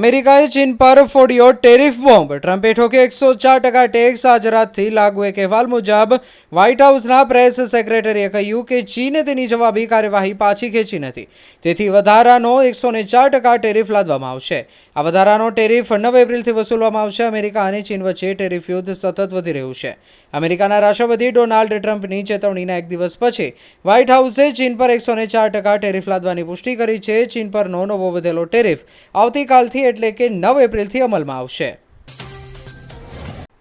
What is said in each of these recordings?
અમેરિકાએ ચીન પર ફોડ્યો ટેરિફ બોમ્બ. ટ્રમ્પે ઠોક્યો એકસો ચાર ટકા ટેક્સ આજ રાતથી લાગુ. એક અહેવાલ મુજબ વ્હાઇટ હાઉસના પ્રેસ સેક્રેટરીએ કહ્યું કે ચીને તેની જવાબી કાર્યવાહી પાછી ખેંચી નથી. તેથી વધારાનો એકસો ને ચાર ટકા ટેરિફ લાદવામાં આવશે. આ વધારાનો ટેરિફ નવ એપ્રિલથી વસૂલવામાં આવશે. અમેરિકા અને ચીન વચ્ચે ટેરિફ યુદ્ધ સતત વધી રહ્યું છે. અમેરિકાના રાષ્ટ્રપતિ ડોનાલ્ડ ટ્રમ્પની ચેતવણીના એક દિવસ પછી વ્હાઇટ હાઉસે ચીન પર એકસો ને ચાર ટકા ટેરિફ લાદવાની પુષ્ટિ કરી છે. ચીન પરનો નવો વધેલો ટેરિફ આવતીકાલથી એટલે કે નવ એપ્રિલથી અમલમાં આવશે.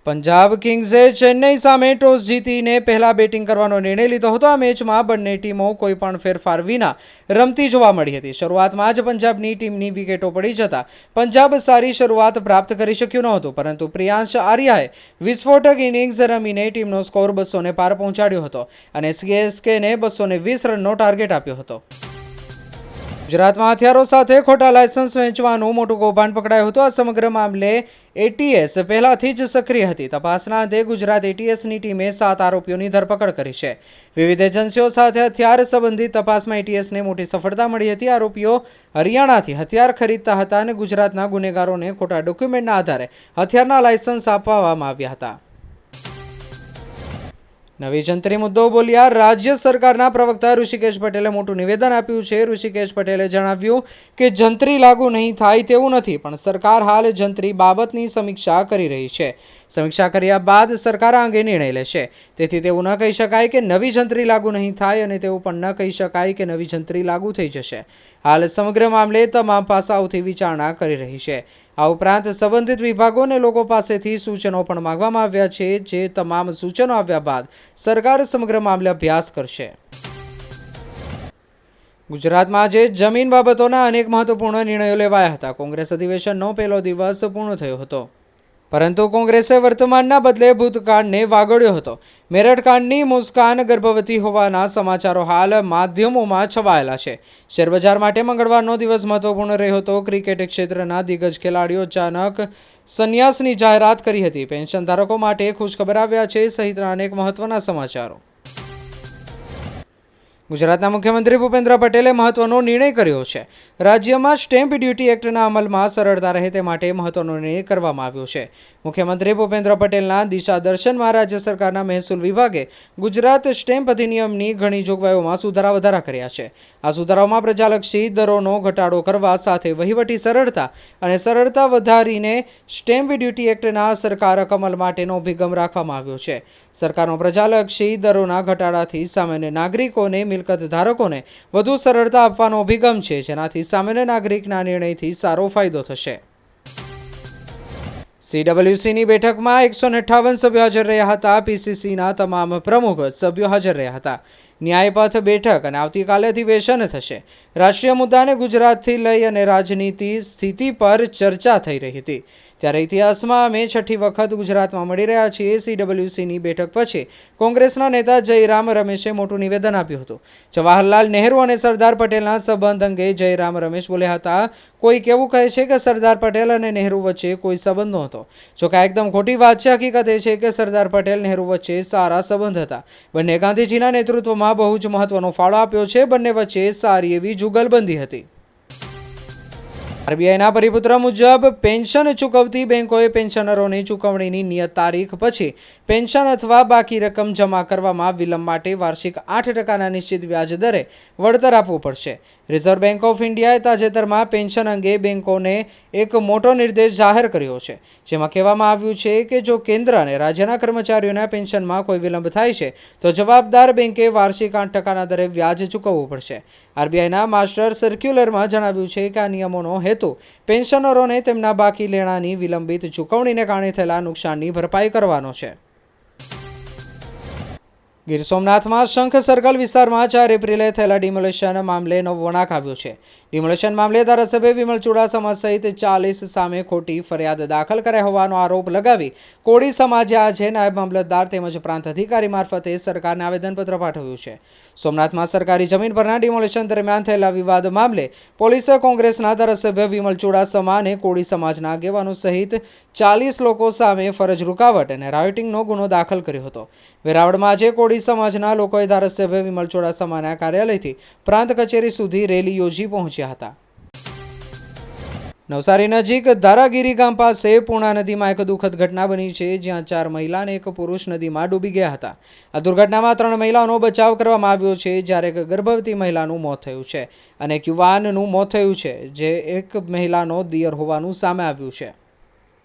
પંજાબ કિંગ્સે ચેન્નઈ સામે ટોસ જીતીને પહેલા બેટિંગ કરવાનો નિર્ણય લીધો હતો. આ મેચમાં બંને ટીમો કોઈ ફેરફાર વિના રમતી જોવા મળી હતી. શરૂઆતમાં જ પંજાબની ટીમની વિકેટો પડી જતા પંજાબ સારી શરૂઆત પ્રાપ્ત કરી શક્યું નહોતું, પરંતુ પ્રિયાંશ આર્યાએ વિસ્ફોટક ઇનિંગ્સ રમીને ટીમનો સ્કોર બસોને પાર પહોંચાડ્યો હતો અને સીએસકેને બસોને વીસ રનનો ટાર્ગેટ આપ્યો હતો. ગુજરાતમાં હથિયારો સાથે ખોટા લાયસન્સ વેચવાનું મોટું કૌભાંડ પકડાયું હતું. આ સમગ્ર મામલે એટીએસ પહેલાથી જ સક્રિય હતી. તપાસના અંતે ગુજરાત એટીએસની ટીમે સાત આરોપીઓની ધરપકડ કરી છે. વિવિધ એજન્સીઓ સાથે હથિયાર સંબંધિત તપાસમાં એટીએસને મોટી સફળતા મળી હતી. આરોપીઓ હરિયાણાથી હથિયાર ખરીદતા હતા અને ગુજરાતના ગુનેગારોને ખોટા ડોક્યુમેન્ટના આધારે હથિયારના લાયસન્સ આપવામાં આવ્યા હતા. નવી જંત્રી મુદ્દો બોલ્યા. રાજ્ય સરકારના પ્રવક્તા ઋષિકેશ પટેલે મોટું નિવેદન આપ્યું છે. ઋષિકેશ પટેલે જણાવ્યું કે જંત્રી લાગુ નહીં થાય તેવું નથી, પણ સરકાર હાલ જંત્રી બાબતની સમીક્ષા કરી રહી છે. સમીક્ષા કર્યા બાદ સરકાર આ અંગે નિર્ણય લેશે. તેથી તેવું ન કહી શકાય કે નવી જંત્રી લાગુ નહીં થાય અને તેવું પણ ન કહી શકાય કે નવી જંત્રી લાગુ થઈ જશે. હાલ સમગ્ર મામલે તમામ પાસાઓથી વિચારણા કરી રહી છે. આ ઉપરાંત સંબંધિત વિભાગો અને લોકો પાસેથી સૂચનો પણ માંગવામાં આવ્યા છે. જે તમામ સૂચનો આવ્યા બાદ સરકાર સમગ્ર મામલે અભ્યાસ કરશે. ગુજરાતમાં આજે જમીન બાબતોના અનેક મહત્વપૂર્ણ નિર્ણયો લેવાયા હતા. કોંગ્રેસ અધિવેશનનો પહેલો દિવસ પૂર્ણ થયો હતો. પરંતુ કોંગ્રેસે વર્તમાનના બદલે ભૂતકાળને વાગડ્યો હતો. મેરઠ કાંડની મુસ્કાન ગર્ભવતી હોવાના સમાચારો હાલ માધ્યમોમાં છવાયેલા છે. શેરબજાર માટે મંગળવારનો દિવસ મહત્વપૂર્ણ રહ્યો હતો. ક્રિકેટ ક્ષેત્રના દિગ્ગજ ખેલાડીઓ અચાનક સંન્યાસની જાહેરાત કરી હતી. પેન્શન ધારકો માટે ખુશખબર આવ્યા છે. સહિતના અનેક મહત્વના સમાચારો. ગુજરાતના મુખ્યમંત્રી ભૂપેન્દ્ર પટેલે મહત્વનો નિર્ણય કર્યો છે. રાજ્યમાં સ્ટેમ્પ ડ્યુટી એક્ટના અમલમાં સરળતા રહે તે માટે મહત્વનો નિર્ણય કરવામાં આવ્યો છે. મુખ્યમંત્રી ભૂપેન્દ્ર પટેલના દિશા દર્શનમાં રાજ્ય સરકારના મહેસૂલ વિભાગે ગુજરાત સ્ટેમ્પ અધિનિયમની ઘણી જોગવાઈઓમાં સુધારા વધારા કર્યા છે. આ સુધારાઓમાં પ્રજાલક્ષી દરોનો ઘટાડો કરવા સાથે વહીવટી સરળતા અને સરળતા વધારીને સ્ટેમ્પ ડ્યુટી એક્ટના અસરકારક અમલ માટેનો અભિગમ રાખવામાં આવ્યો છે. સરકારનો પ્રજાલક્ષી દરોના ઘટાડાથી સામાન્ય નાગરિકોને મિલકત ધારકોને વધુ સરળતા આપવાનો અભિગમ છે, જેનાથી સામાન્ય નાગરિકના નિર્ણયથી સારો ફાયદો થશે. સીડબ્લ્યુસીની બેઠકમાં એકસો અઠ્ઠાવન સભ્યો હાજર રહ્યા હતા. પીસીસીના તમામ પ્રમુખ સભ્યો હાજર રહ્યા હતા. ન્યાયપથ બેઠક અને આવતીકાલે અધિવેશન થશે. રાષ્ટ્રીય મુદ્દાને ગુજરાતથી લઈ અને રાજનીતિ સ્થિતિ પર ચર્ચા થઈ રહી હતી. ત્યારે ઇતિહાસમાં અમે છઠ્ઠી વખત ગુજરાતમાં મળી રહ્યા છીએ. સીડબ્લ્યુસીની બેઠક પછી કોંગ્રેસના નેતા જયરામ રમેશે મોટું નિવેદન આપ્યું હતું. જવાહરલાલ નહેરુ અને સરદાર પટેલના સંબંધ અંગે જયરામ રમેશ બોલ્યા હતા. કોઈ કેવું કહે છે કે સરદાર પટેલ અને નહેરુ વચ્ચે કોઈ સંબંધ નહોતો? જો કે આ એકદમ ખોટી વાત છે. હકીકત એ છે કે સરદાર પટેલ, નહેરુ વચ્ચે સારા સંબંધ હતા. બંને ગાંધીજીના નેતૃત્વમાં બહુ જ મહત્વનો ફાળો આપ્યો છે. બંને વચ્ચે સારી એવી જુગલબંધી હતી. આરબીઆઈના પરિપત્ર મુજબ પેન્શન ચૂકવતી બેંકોએ પેન્શનરોની ચૂકવણીની નિયત તારીખ પછી પેન્શન અથવા બાકી રકમ જમા કરવામાં વિલંબ માટે વાર્ષિક આઠ ટકાના નિશ્ચિત વ્યાજ દરે વળતર આપવું પડશે. રિઝર્વ બેંક ઓફ ઇન્ડિયાએ તાજેતરમાં પેન્શન અંગે બેંકોને એક મોટો નિર્દેશ જાહેર કર્યો છે. જેમાં કહેવામાં આવ્યું છે કે જો કેન્દ્ર અને રાજ્યના કર્મચારીઓના પેન્શનમાં કોઈ વિલંબ થાય છે, તો જવાબદાર બેંકે વાર્ષિક આઠ ટકાના દરે વ્યાજ ચૂકવવું પડશે. આરબીઆઈના માસ્ટર સર્ક્યુલરમાં જણાવ્યું છે કે આ નિયમોનો હેતુ પેન્શનરોને તેમના બાકી લેણાની વિલંબિત ચૂકવણીને કારણે થયેલા નુકસાનની ભરપાઈ કરવાનો છે. ગીર સોમનાથમાં શંખ સર્કલ વિસ્તારમાં ચાર એપ્રિલે થયેલા ડિમોલેશન મામલેનો વળાંક આવ્યો છે. ડિમોલેશન મામલે ધારાસભ્ય વિમલ ચુડાસમા સહિત ચાલીસ સામે ખોટી ફરિયાદ દાખલ કર્યા હોવાનો આરોપ લગાવી કોળી સમાજે આજે નાયબ મામલતદાર તેમજ પ્રાંત અધિકારી મારફતે સરકારને આવેદનપત્ર પાઠવ્યું છે. સોમનાથમાં સરકારી જમીન પરના ડિમોલેશન દરમિયાન થયેલા વિવાદ મામલે પોલીસે કોંગ્રેસના ધારાસભ્ય વિમલ ચુડાસમા અને કોળી સમાજના આગેવાનો સહિત ચાલીસ લોકો સામે ફરજ રૂકાવટ અને રાયોટિંગનો ગુનો દાખલ કર્યો હતો. વેરાવળમાં આજે કોળી સમાજના લોકોએ ધારાસભ્ય વિમલ ચુડાસમાના કાર્યાલયથી પ્રાંત કચેરી સુધી રેલી યોજી પહોંચ્યા હતા. નવસારી નજીક ધારાગીરી ગામ પાસે પૂર્ણા નદીમાં એક દુઃખદ ઘટના બની છે, જ્યાં ચાર મહિલા અને એક પુરુષ નદીમાં ડૂબી ગયા હતા. આ દુર્ઘટનામાં ત્રણ મહિલાઓનો બચાવ કરવામાં આવ્યો છે, જ્યારે એક ગર્ભવતી મહિલાનું મોત થયું છે અને એક યુવાનનું મોત થયું છે, જે એક મહિલાનો દિયર હોવાનું સામે આવ્યું છે.